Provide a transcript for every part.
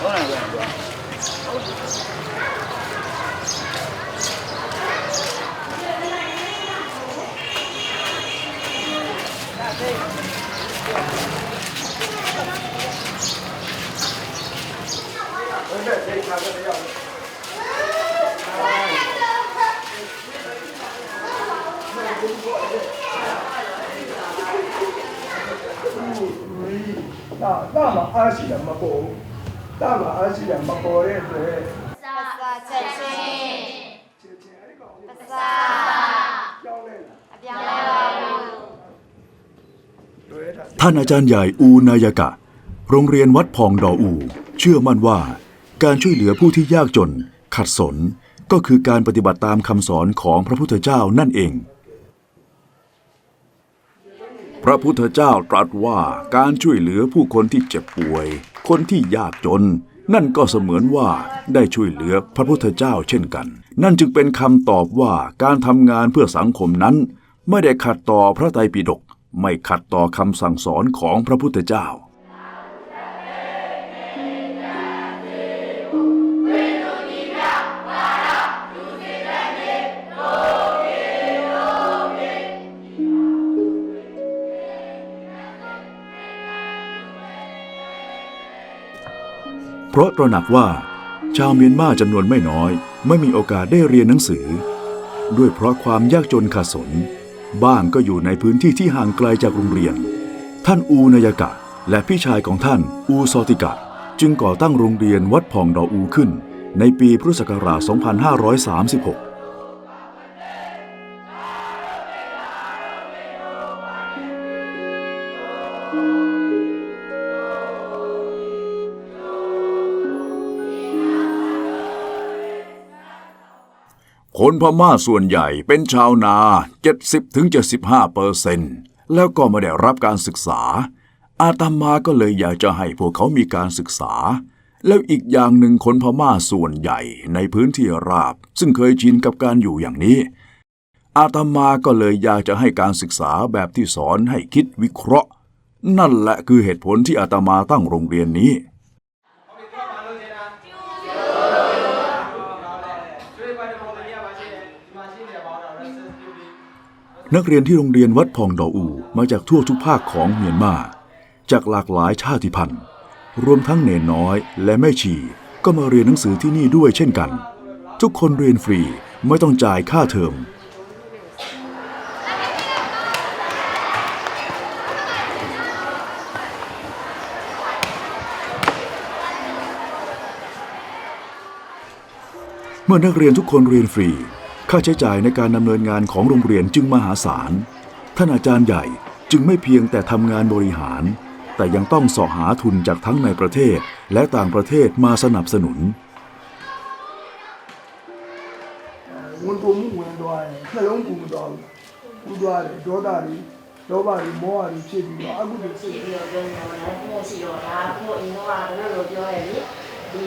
好难过。那那么阿喜那么。 다음 아시양바사 채치채ท่านอาจารย์ใหญ่อูนายกะ โรงเรียนวัดพองดออู เชื่อมั่นว่า การช่วยเหลือผู้ที่ยากจน ขัดสน ก็คือการปฏิบัติตามคำสอนของพระพุทธเจ้านั่นเอง พระพุทธเจ้าตรัสว่าการช่วยเหลือผู้คนที่เจ็บป่วย คนที่ยากจน นั่นก็เสมือนว่าได้ช่วยเหลือพระพุทธเจ้าเช่นกัน นั่นจึงเป็นคำตอบว่าการทำงานเพื่อสังคมนั้น ไม่ได้ขัดต่อพระไตรปิฎกไม่ขัดต่อคำสั่งสอนของพระพุทธเจ้า ราะตระหนักว่า ชาวเมียนมาจำนวนไม่น้อย ไม่มีโอกาสได้เรียนหนังสือ ด้วยเพราะความยากจนขาดสน บ้างก็อยู่ในพื้นที่ที่ห่างไกลจากโรงเรียน ท่านอูนายกะ และพี่ชายของท่านอูซอติกะ จึงก่อตั้งโรงเรียนวัดพองดออูขึ้น ในปีพุทธศักราช 2536 คนพม่าส่วนใหญ่เป็นชาวนา 70-75เปอร์เซนต์แล้วก็ไม่ได้รับการศึกษา อาตมาก็เลยอยากจะให้พวกเขามีการศึกษา แล้วอีกอย่างหนึ่งคนพม่าส่วนใหญ่ในพื้นที่ราบ ซึ่งเคยชินกับการอยู่อย่างนี้ อาตมาก็เลยอยากจะให้การศึกษาแบบที่สอนให้คิดวิเคราะห์ นั่นแหละคือเหตุผลที่อาตมาตั้งโรงเรียนนี้ นักเรียนที่โรงเรียนวัดพองดออูมาจากทั่วทุกภาคของเมียนมา จากหลากหลายชาติพันธุ์ รวมทั้งเนนน้อยและแม่ชีก็มาเรียนหนังสือที่นี่ด้วยเช่นกัน ทุกคนเรียนฟรีไม่ต้องจ่ายค่าเทอมเมื่อนักเรียนทุกคนเรียนฟรี ค่าใช้จ่ายในการดำเนินงานของโรงเรียนจึงมหาศาล ท่านอาจารย์ใหญ่จึงไม่เพียงแต่ทำงานบริหาร แต่ยังต้องเสาะหาทุนจากทั้งในประเทศ และต่างประเทศมาสนับสนุน ဝန်ပုံမှုဝင်သွားတယ်နှလုံးကူမသွားဘူးကူသွားတယ်ဒေါသတွေလောဘတွေမောဟတွေဖြစ်ပြီးတော့အကုသိုလ်စိတ် ပြီးတော့ပြောနေတော့လည်းကိုယ့်ရှိတော့ဒါကိုယ့်အင်းတော့ကတော့လို့ပြောရလေ 이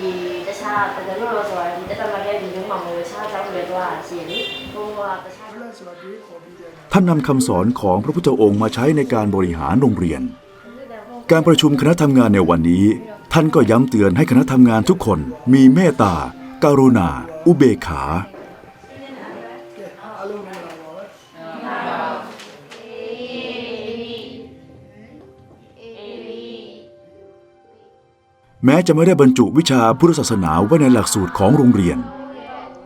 대사 그대로 좋아 요. 이때 당하게 민중만 모여 찾아오고 도와 지니ท่านนำคำสอนของพระพุทธองค์มาใช้ในการบริหารโรงเรียน การประชุมคณะทำงานในวันนี้ ท่านก็ย้ำเตือนให้คณะทำงานทุกคนมีเมตตาการุณา อุเบกขา แม้จะไม่ได้บรรจุวิชาพุทธศาสนาไว้ในหลักสูตรของโรงเรียน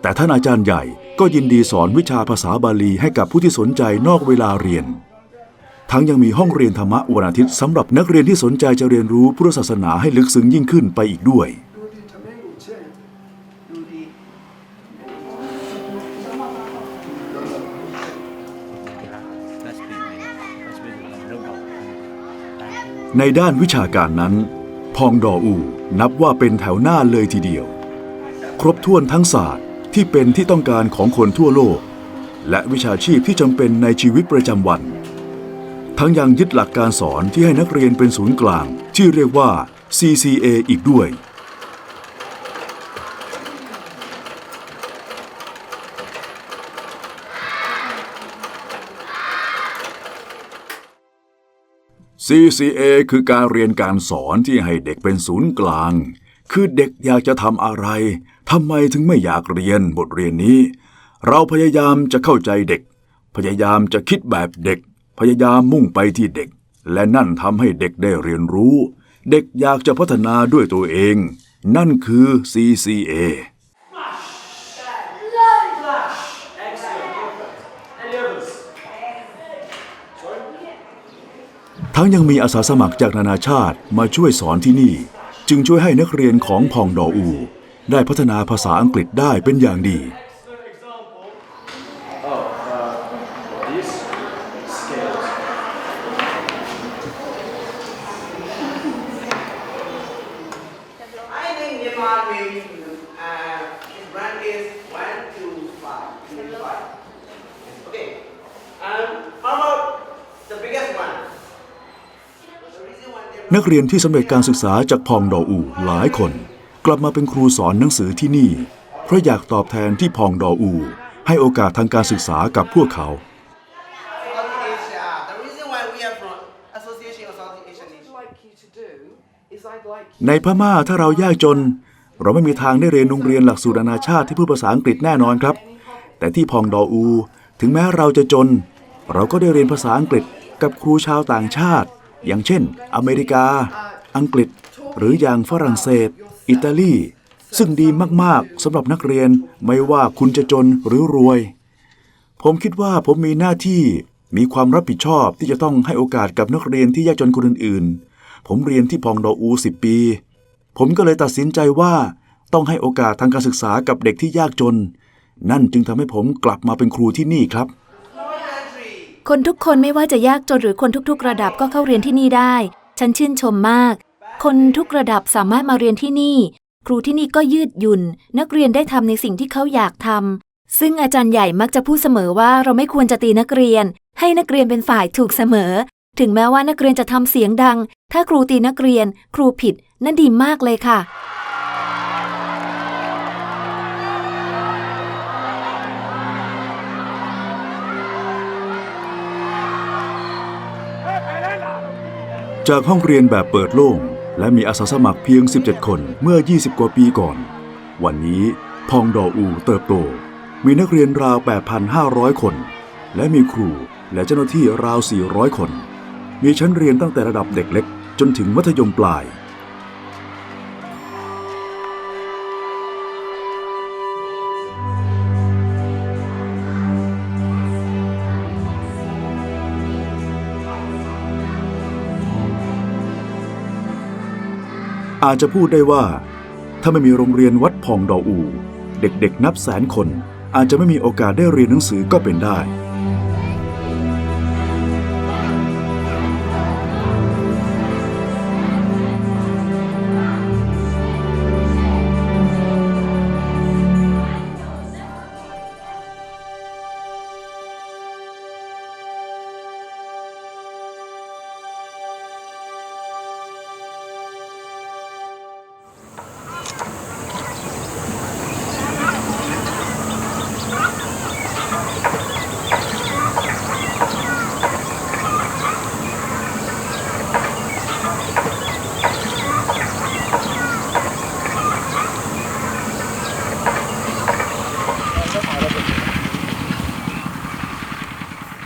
แต่ท่านอาจารย์ใหญ่ก็ยินดีสอนวิชาภาษาบาลีให้กับผู้ที่สนใจนอกเวลาเรียน ทั้งยังมีห้องเรียนธรรมะวันอาทิตย์สำหรับนักเรียนที่สนใจจะเรียนรู้พุทธศาสนาให้ลึกซึ้งยิ่งขึ้นไปอีกด้วยในด้านวิชาการนั้น พองดออู นับว่าเป็นแถวหน้าเลยทีเดียว ครบถ้วนทั้งศาสตร์ที่เป็นที่ต้องการของคนทั่วโลก และวิชาชีพที่จำเป็นในชีวิตประจำวัน ทั้งยังยึดหลักการสอนที่ให้นักเรียนเป็นศูนย์กลาง ที่เรียกว่า CCA อีกด้วย CCA คือการเรียนการสอนที่ให้เด็กเป็นศูนย์กลาง คือเด็กอยากจะทำอะไรทำไมถึงไม่อยากเรียนบทเรียนนี้ เราพยายามจะเข้าใจเด็ก พยายามจะคิดแบบเด็ก พยายามมุ่งไปที่เด็ก และนั่นทำให้เด็กได้เรียนรู้ เด็กอยากจะพัฒนาด้วยตัวเอง นั่นคือ CCA ทั้งยังมีอาสาสมัครจากนานาชาติมาช่วยสอนที่นี่ จึงช่วยให้นักเรียนของพองดออู ได้พัฒนาภาษาอังกฤษได้เป็นอย่างดี นักเรียนที่สำเร็จการศึกษาจากพองดออูหลายคน กลับมาเป็นครูสอนหนังสือที่นี่ เพราะอยากตอบแทนที่พองดออู ให้โอกาสทางการศึกษากับพวกเขา ในพม่าถ้าเรายากจน เราไม่มีทางได้เรียนโรงเรียนหลักสูตรนานาชาติที่พูดภาษาอังกฤษแน่นอนครับ แต่ที่พองดออู ถึงแม้เราจะจน เราก็ได้เรียนภาษาอังกฤษกับครูชาวต่างชาติ อย่างเช่น อเมริกา อังกฤษ หรืออย่างฝรั่งเศส อิตาลี ซึ่งดีมากๆสำหรับนักเรียนไม่ว่าคุณจะจนหรือรวย ผมคิดว่าผมมีหน้าที่มีความรับผิดชอบที่จะต้องให้โอกาสกับนักเรียนที่ยากจนคนอื่นๆ ผมเรียนที่พองดออูสิบปี ผมก็เลยตัดสินใจว่าต้องให้โอกาสทางการศึกษากับเด็กที่ยากจน นั่นจึงทำให้ผมกลับมาเป็นครูที่นี่ครับ คนทุกคนไม่ว่าจะยากจนหรือคนทุกๆ ระดับก็เข้าเรียนที่นี่ได้ ฉันชื่นชมมาก คนทุกระดับสามารถมาเรียนที่นี่ ครูที่นี่ก็ยืดหยุ่น นักเรียนได้ทำในสิ่งที่เขาอยากทำซึ่งอาจารย์ใหญ่มักจะพูดเสมอว่าเราไม่ควรจะตีนักเรียน ให้นักเรียนเป็นฝ่ายถูกเสมอ ถึงแม้ว่านักเรียนจะทำเสียงดัง ถ้าครูตีนักเรียน ครูผิดนั่นดีมากเลยค่ะ จากห้องเรียนแบบเปิดโล่ง และมีอาสาสมัครเพียง 17 คนเมื่อ 20 กว่าปีก่อน วันนี้พองดออูเติบโต มีนักเรียนราว 8,500 คน และมีครูและเจ้าหน้าที่ราว 400 คน มีชั้นเรียนตั้งแต่ระดับเด็กเล็กจนถึงมัธยมปลาย อาจจะพูดได้ว่า ถ้าไม่มีโรงเรียนวัดพองดออู เด็กๆนับแสนคน อาจจะไม่มีโอกาสได้เรียนหนังสือก็เป็นได้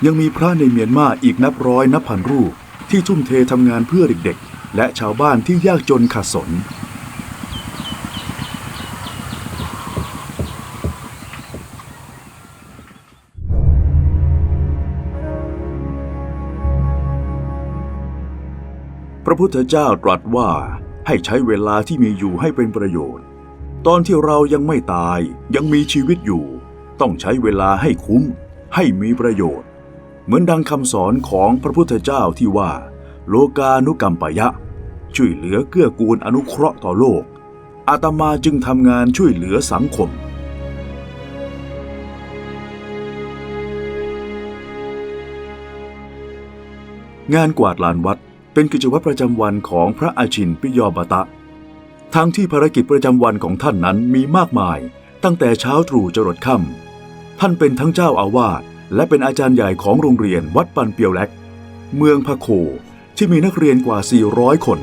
ยังมีพระในเมียนมาอีกนับร้อยนับพันรูปที่ทุ่มเททำงานเพื่อเด็กๆ และชาวบ้านที่ยากจนขัดสน พระพุทธเจ้าตรัสว่าให้ใช้เวลาที่มีอยู่ให้เป็นประโยชน์ ตอนที่เรายังไม่ตายยังมีชีวิตอยู่ ต้องใช้เวลาให้คุ้ม ให้มีประโยชน์ เหมือนดังคำสอนของพระพุทธเจ้าที่ว่า โลกานุกรรมปยะ ช่วยเหลือเกื้อกูลอนุเคราะห์ต่อโลก อาตมาจึงทำงานช่วยเหลือสังคม งานกวาดลานวัดเป็นกิจวัตรประจำวันของพระอาชินปิยอบตะ ทั้งที่ภารกิจประจำวันของท่านนั้นมีมากมาย ตั้งแต่เช้าตรู่จรดค่ำท่านเป็นทั้งเจ้าอาวาส และเป็นอาจารย์ใหญ่ของโรงเรียนวัดปันเปียวแลกเมืองพะโคที่มีนักเรียนกว่า 400 คน